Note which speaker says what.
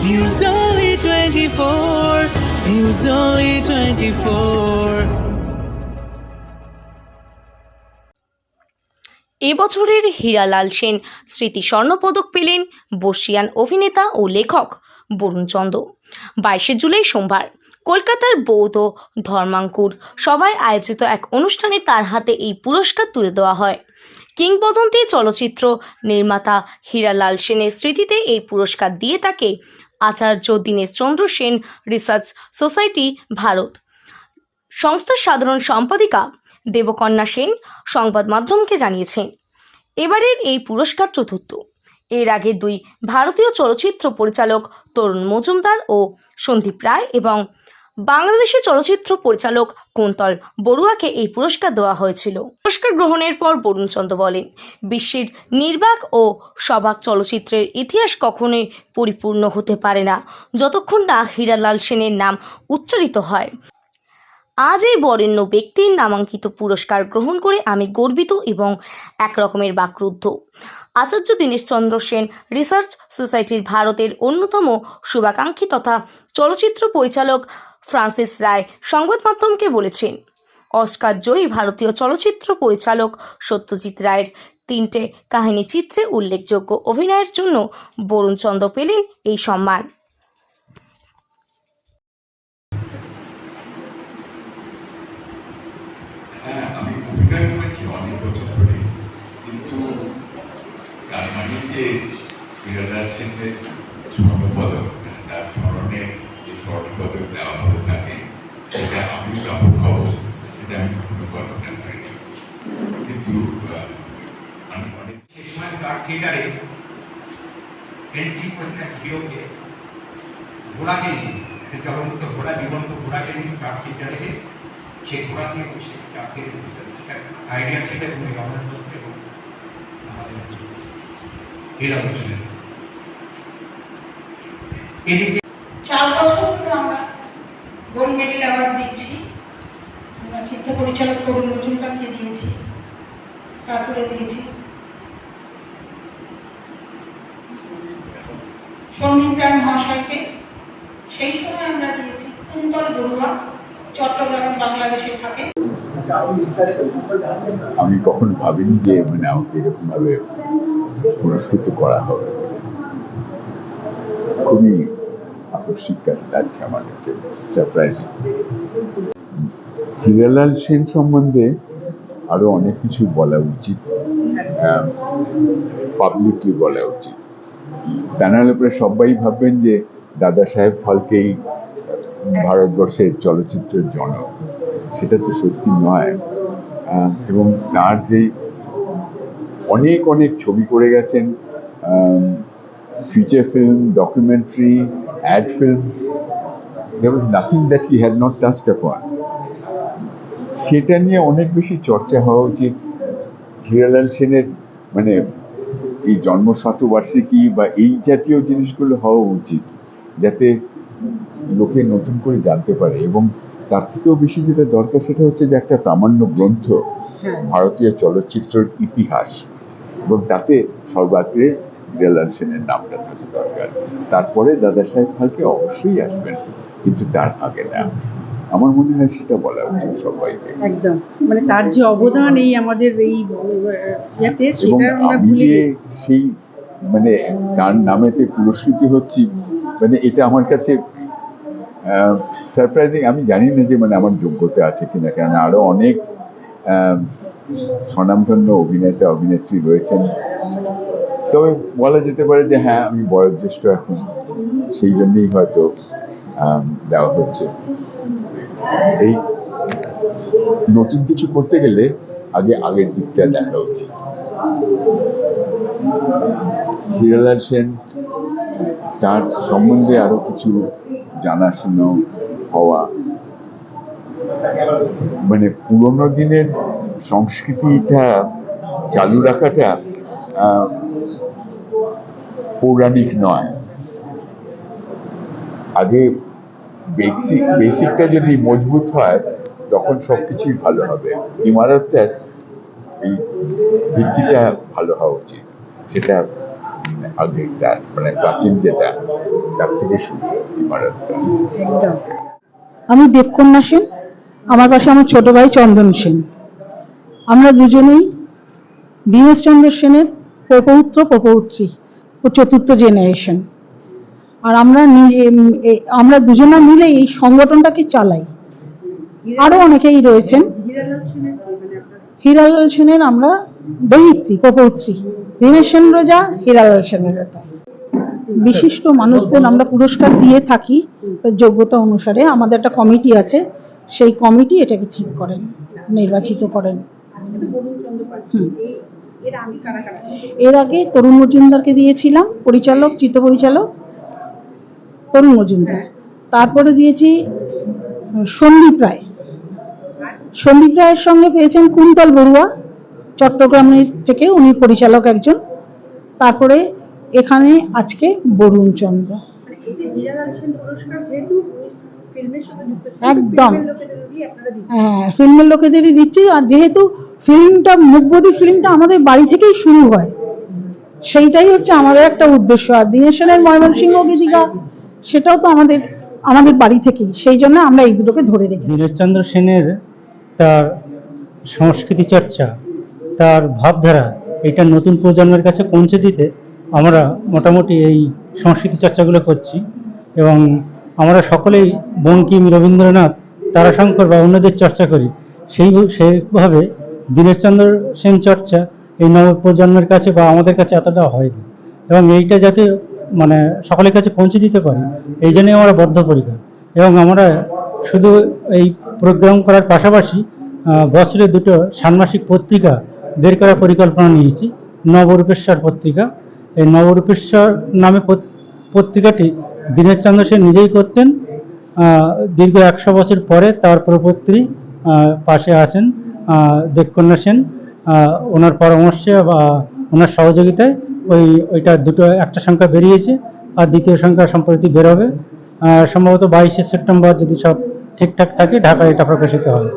Speaker 1: News Only 24. News Only 24.
Speaker 2: এবছরের হীরালাল সেন স্মৃতি স্বর্ণপদক পেলেন বর্ষিয়ান অভিনেতা ও লেখক বরুণ চন্দ বাইশে জুলাই সোমবার কলকাতার বৌদ্ধ ধর্মাঙ্কুর সবাই আয়োজিত এক অনুষ্ঠানে তার হাতে এই পুরস্কার তুলে দেওয়া হয় কিংবদন্তি চলচ্চিত্র নির্মাতা হীরালাল সেনের স্মৃতিতে এই পুরস্কার দিয়ে তাকে আচার্য দীনেশ চন্দ্র সেন রিসার্চ সোসাইটি, ভারত। সংস্থার সাধারণ সম্পাদিকা দেবকন্যা সেন সংবাদ মাধ্যমকে জানিয়েছেন, এবারের এই পুরস্কার চতুর্থ। এর আগে দুই ভারতীয় চলচ্চিত্র পরিচালক তরুণ মজুমদার ও সন্দীপ রায় এবং বাংলাদেশি চলচ্চিত্র পরিচালক কুন্তল বড়ুয়াকে এই পুরস্কার দেওয়া হয়েছিল। পুরস্কার গ্রহণের পর বরুণচন্দ্র বলেন, বিশ্বের নির্বাক ও সবাক চলচ্চিত্রের ইতিহাস কখনোই পরিপূর্ণ হতে পারে না, যতক্ষণ না হীরালাল সেনের নাম উচ্চারিত হয়। আজ এই বরেণ্য ব্যক্তির নামাঙ্কিত পুরস্কার গ্রহণ করে আমি গর্বিত এবং এক রকমের বাকরুদ্ধ। আচার্য দীনেশচন্দ্র সেন রিসার্চ সোসাইটির ভারতের অন্যতম শুভাকাঙ্ক্ষী তথা চলচ্চিত্র পরিচালক ফ্রান্সিস রায় সংবাদ মাধ্যমকে বলেছেন, অস্কার জয়ী ভারতীয় চলচ্চিত্র পরিচালক সত্যজিৎ রায়ের তিনটে কাহিনী চিত্রে উল্লেখযোগ্য অভিনয়ের জন্য বরুণ চন্দ্র পেলেন এই সম্মান।
Speaker 3: হ্যাঁ
Speaker 4: আইডিয়া ছিল তুমি এবং আমাদের হীরা বচ্চনের এদিকে
Speaker 5: চার বছর আমরা গোল্ড মেডেল অ্যাওয়ার্ড দিচ্ছি। পরিচালক তরুণ মজুমদারকে দিয়েছি তারপরে দিয়েছি। সন্দীপ রায় মহাশয়কে সেই সময় আমরা দিয়েছি। কুন্তল বড়ুয়া, চট্টগ্রাম, বাংলাদেশে থাকে।
Speaker 3: আমি কখনো ভাবিনি যে মানে আমাকে এরকম ভাবে পুরস্কৃত করা হবে। খুবই আকস্মিক কাজ লাগছে আমার কাছে সারপ্রাইজিং হিরালাল সেন সম্বন্ধে আরও অনেক কিছু বলা উচিত পাবলিকলি বলা উচিত। তা নাহলে পরে সবাই ভাববেন যে দাদা সাহেব ফালকেই ভারতবর্ষের চলচ্চিত্রের জনক। সেটা তো সত্যি নয়। এবং তার যে অনেক অনেক ছবি করে গেছেন feature film documentary ad film there was nothing that he had not touched upon সেটা নিয়ে অনেক বেশি চর্চা হওয়া উচিত। হিরালাল সেনের মানে এই জন্ম শতবার্ষিকী বা এই জাতীয় জিনিসগুলো হওয়া উচিত যাতে লোকে নতুন করে জানতে পারে এবং তার থেকেও বেশি যেটা দরকার সেটা হচ্ছে যে একটা প্রামাণ্য গ্রন্থ ভারতীয় চলচ্চিত্রের ইতিহাস এবং তাতে সর্বাগ্রে হিরালাল সেনের নামটা থাকা দরকার। তারপরে দাদা সাহেব ফালকে অবশ্যই আসবেন কিন্তু তার আগে না। আমার মনে হয় সেটা বলা উচিত সবাইকে।
Speaker 6: একদম। মানে তার যে অবদান এই আমাদের এই ইয়েতে সেটা আমরা ভুলে
Speaker 3: সেই মানে তার নামেতে পুরস্কৃত হচ্ছি মানে এটা আমার কাছে সারপ্রাইজিং আমি জানি না যে মানে আমার যোগ্যতা আছে কিনা কেন আরও অনেক স্বনামধন্য অভিনেতা অভিনেত্রী রয়েছেন। তবে বলা যেতে পারে যে হ্যাঁ আমি বয়োজ্যেষ্ঠ এখন সেই জন্যই হয়তো দেওয়া হচ্ছে। এই নতুন কিছু করতে গেলে আগে আগের দিকটা দেখা উচিত। হিরালাল সেন তার সম্বন্ধে আরও কিছু জানাশুনো হওয়া। মানে পুরোনো দিনের সংস্কৃতিটা চালু রাখাটা পৌরাণিক নয়। আগে বেসিক বেসিকটা যদি মজবুত হয়, তখন সবকিছুই ভালো হবে। ইমারতটার এই ভিত্তিটা ভালো হওয়া উচিত। সেটা আগে তার মানে প্রাচীন যেটা, তার থেকে শুরু ইমারতটা।
Speaker 6: আমি দেবকন্যা সেন, আমার পাশে আমার ছোট ভাই চন্দন সেন। আমরা দুজনেই দীনেশচন্দ্র সেনের প্রপৌত্র, প্রপৌত্রী ও চতুর্থ জেনারেশন আর আমরা আমরা দুজনা মিলে এই সংগঠনটাকে চালাই। আরও অনেকেই রয়েছেন। হীরালাল সেনের আমরা দৈত্রী প্রপৌত্রী। দীনেশ সেন রোজা, হীরালাল সেনের রোজা। বিশিষ্ট মানুষদের আমরা পুরস্কার দিয়ে থাকি যোগ্যতা অনুসারে। আমাদের একটা কমিটি আছে, সেই কমিটি এটাকে ঠিক করেন, নির্বাচিত করেন। এর আগে তরুণ মজুমদারকে দিয়েছিলাম, পরিচালক, চিত্র পরিচালক। তরুণ মজুমদার। তারপরে দিয়েছি সন্দীপ রায়। সন্দীপ রায়ের সঙ্গে পেয়েছেন কুন্তল বড়ুয়া, চট্টগ্রামের থেকে উনি পরিচালক একজন। তারপরে এখানে আজকে বরুণ চন্দ্র একদম। হ্যাঁ ফিল্মের লোকেদেরই দিচ্ছি। আর যেহেতু ফিল্মটা, মুখবধি ফিল্মটা আমাদের বাড়ি থেকেই শুরু হয়, সেইটাই হচ্ছে আমাদের একটা উদ্দেশ্য। আর দিনেশনের ময়মনসিংহ গীতিকা সেটাও তো আমাদের আমাদের বাড়ি থেকেই। সেই জন্য আমরা এই দুটোকে ধরে রেখেছি।
Speaker 7: দীনেশচন্দ্র সেনের তার সংস্কৃতি চর্চা, তার ভাবধারা, এটা নতুন প্রজন্মের কাছে পৌঁছে দিতে আমরা মোটামুটি এই সংস্কৃতি চর্চাগুলো করছি এবং আমরা সকলেই বঙ্কিম রবীন্দ্রনাথ, তারাশঙ্কর বা অন্যদের চর্চা করি। সেই সেইভাবে দীনেশচন্দ্র সেন চর্চা এই নব প্রজন্মের কাছে বা আমাদের কাছে এতটা হয়নি। এবং এইটা যাতে মানে সকলের কাছে পৌঁছে দিতে পারি এই জন্যই আমরা বদ্ধপরিকর। এবং আমরা শুধু এই প্রোগ্রাম করার পাশাপাশি বছরে দুটো ষান্মাসিক পত্রিকা বের করার পরিকল্পনা নিয়েছি নবরূপেশ্বর পত্রিকা। এই নবরূপেশ্বর নামে পত- পত্রিকাটি দীনেশচন্দ্র সেন নিজেই করতেন। দীর্ঘ একশো বছর পরে তার প্রপত্রী পাশে আহ, দেবকন্যা সেন। ওনার পরামর্শে বা ওনার সহযোগিতায় ওই, ওইটা দুটো, একটা সংখ্যা বেরিয়েছে আর দ্বিতীয় সংখ্যা সম্প্রতি বেরোবে। সম্ভবত বাইশে সেপ্টেম্বর যদি সব ঠিকঠাক থাকে, ঢাকায় এটা প্রকাশিত হবে।